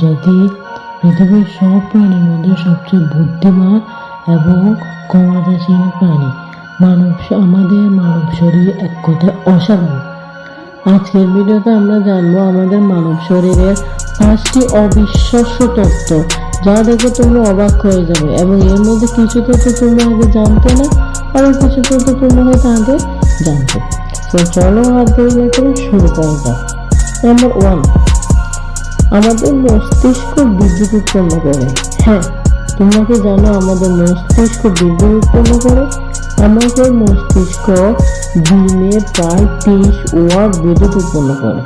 জাতি পৃথিবীর সব প্রাণীর মধ্যে সবচেয়ে বুদ্ধিমান এবং ক্ষমতাশীল প্রাণী। মানব আমাদের মানব শরীর এক কথায় অসাধারণ। আজকের ভিডিওতে আমরা জানব আমাদের মানব শরীরের পাঁচটি অবিশ্বাস্য তত্ত্ব, যা দেখে তুমি অবাক হয়ে যাবে এবং এর মধ্যে কিছু তথ্য তুমি আগে জানতে না আবার কিছু তথ্য তুমি হয়তো আগে জানতে। তো চলো ধরে করে শুরু করা যাক। নাম্বার ওয়ান আমাদের মস্তিষ্ক বিদ্যুৎ উৎপন্ন করে। হ্যাঁ তোমরা কি জানো আমাদের মস্তিষ্ক বিদ্যুৎ উৎপন্ন করে? আমাদের মস্তিষ্ক দিনে প্রায় তিরিশ ওয়াট বিদ্যুৎ উৎপন্ন করে।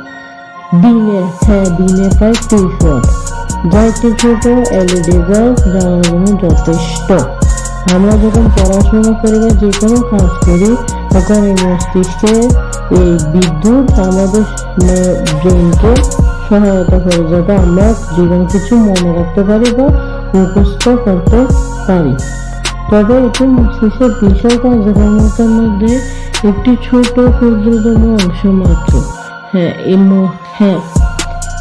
দিনে হ্যাঁ দিনে প্রায় তিরিশ ওয়াট। যা একটি ছোট, এলইডি বাল্ব জ্বালানোর জন্য যথেষ্ট। আমরা যখন পড়াশোনা করি বা যে কোনো কাজ করি, তখন এই মস্তিষ্কে এই বিদ্যুৎ আমাদের ব্রেনকে সহায়তা করে যাতে আমরা কোনো কিছু মনে রাখতে পারি বা মুখস্থ করতে পারি। তবে এটি মস্তিষ্কের বিশাল কার্যক্রমতার মধ্যে একটি ছোট ক্ষুদ্রতম অংশ মাত্র। হ্যাঁ হ্যাঁ।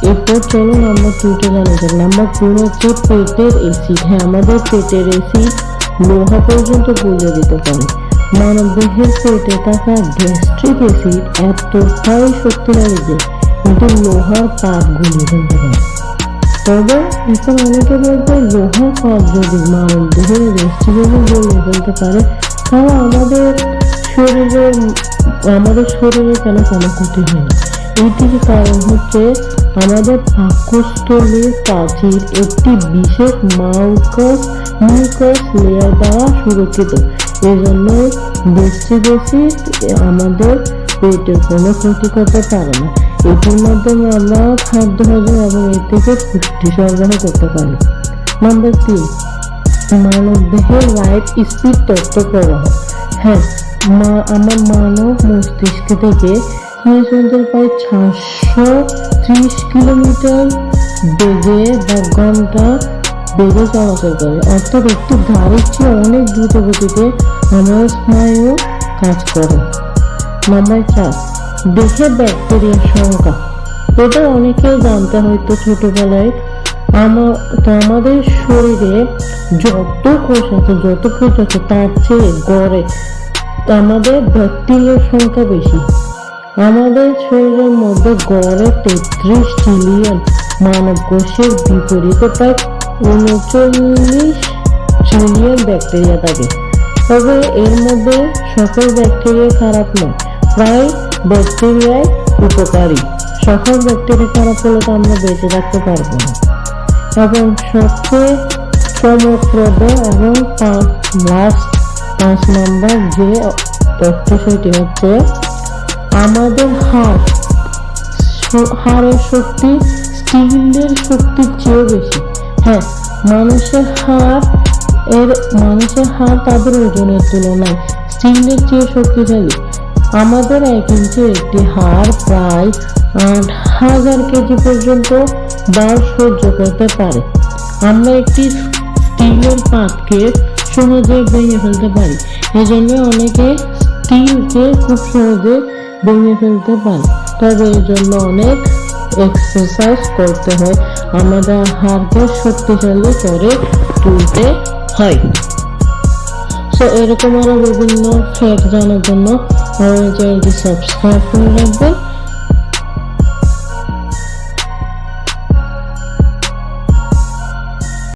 এরপর চলো নাম্বার টুতে জানা যাক নাম্বার টু হচ্ছে পেটের অ্যাসিড হ্যাঁ আমাদের পেটের অ্যাসিড লোহা পর্যন্ত গলিয়ে দিতে পারে। মানব দেহের পেটে থাকা গ্যাস্ট্রিক অ্যাসিড এতটাই শক্তিশালী যে এটি লোহার পাত গলিয়ে ফেলতে পারে। তবে এখন অনেকে বলবে লোহার পাত যদি মানব দেহের অ্যাসিড গলিয়ে ফেলতে পারে, তাহলে আমাদের শরীরে আমাদের শরীরে কেন কোনো ক্ষতি হয় এইটির কারণ হচ্ছে আমাদের পাকস্থলীর প্রাচীর একটি বিশেষ মাউকাস মিউকাস লেয়ার দ্বারা সুরক্ষিত। এজন্য বেশি বেশি আমাদের পেটের কোনো ক্ষতি করতে পারে না। এটির মাধ্যমে আমরা খাদ্য হজম এবং এর থেকে পুষ্টি সরবরাহ করতে পারি নাম্বার তিন মানব দেহের লাইট স্পিড তথ্য প্রবাহ। হ্যাঁ মা, আমার মানব মস্তিষ্ক থেকে মিনিটের প্রায় ছশো ত্রিশ কিলোমিটার বেগে বা ঘণ্টা বেগে চলাচল করে। অর্থাৎ একটি গাড়ির চেয়ে অনেক দ্রুত গতিতে আমার স্নায়ু কাজ করে। নাম্বার চার দেহে ব্যাকটেরিয়ার সংখ্যা এটা অনেকেই জানতে হয়তো ছোটবেলায় আমার আমাদের শরীরে যত কোষ আছে, যত কোষ আছে, তার চেয়ে গড়ে আমাদের ব্যাকটেরিয়ার সংখ্যা বেশি। আমাদের শরীরের মধ্যে গড়ে তেত্রিশ ট্রিলিয়ন মানব কোষের বিপরীতে প্রায় উনচল্লিশ ট্রিলিয়ন ব্যাকটেরিয়া থাকে। তবে এর মধ্যে সকল ব্যাকটেরিয়া খারাপ নয়, প্রায় ব্যাকটেরিয়ায় উপকারী। সকল ব্যাকটেরিয়া খারাপ হলে তো আমরা বেঁচে থাকতে পারব না। এবং সবচেয়ে চমকপ্রদ এবং লাস্ট পাঁচ নম্বর যে তথ্য সেটি হচ্ছে, আমাদের হাড় হাড়ের শক্তি স্টিলের শক্তির চেয়ে বেশি। হ্যাঁ মানুষের হাড় এর, মানুষের হাড় তাদের ওজনের তুলনায় স্টিলের চেয়ে শক্তিশালী। আমাদের এক ইঞ্চি একটি হাড় প্রায় আট হাজার কেজি পর্যন্ত বার সহ্য করতে পারে। আমরা একটি স্টিলের পাতকে সহজে ভেঙে ফেলতে পারি। এজন্য অনেকে স্টিলকে খুব সহজে ভেঙে ফেলতে পারে। তবে এর জন্য অনেক এক্সারসাইজ করতে হয়। আমাদের হাড়কে শক্তিশালী করে তুলতে হয়। সো এরকম আরও বিভিন্ন ফ্যাক্ট জানার জন্য আমার চ্যানেলটি সাবস্ক্রাইব করে রাখবেন।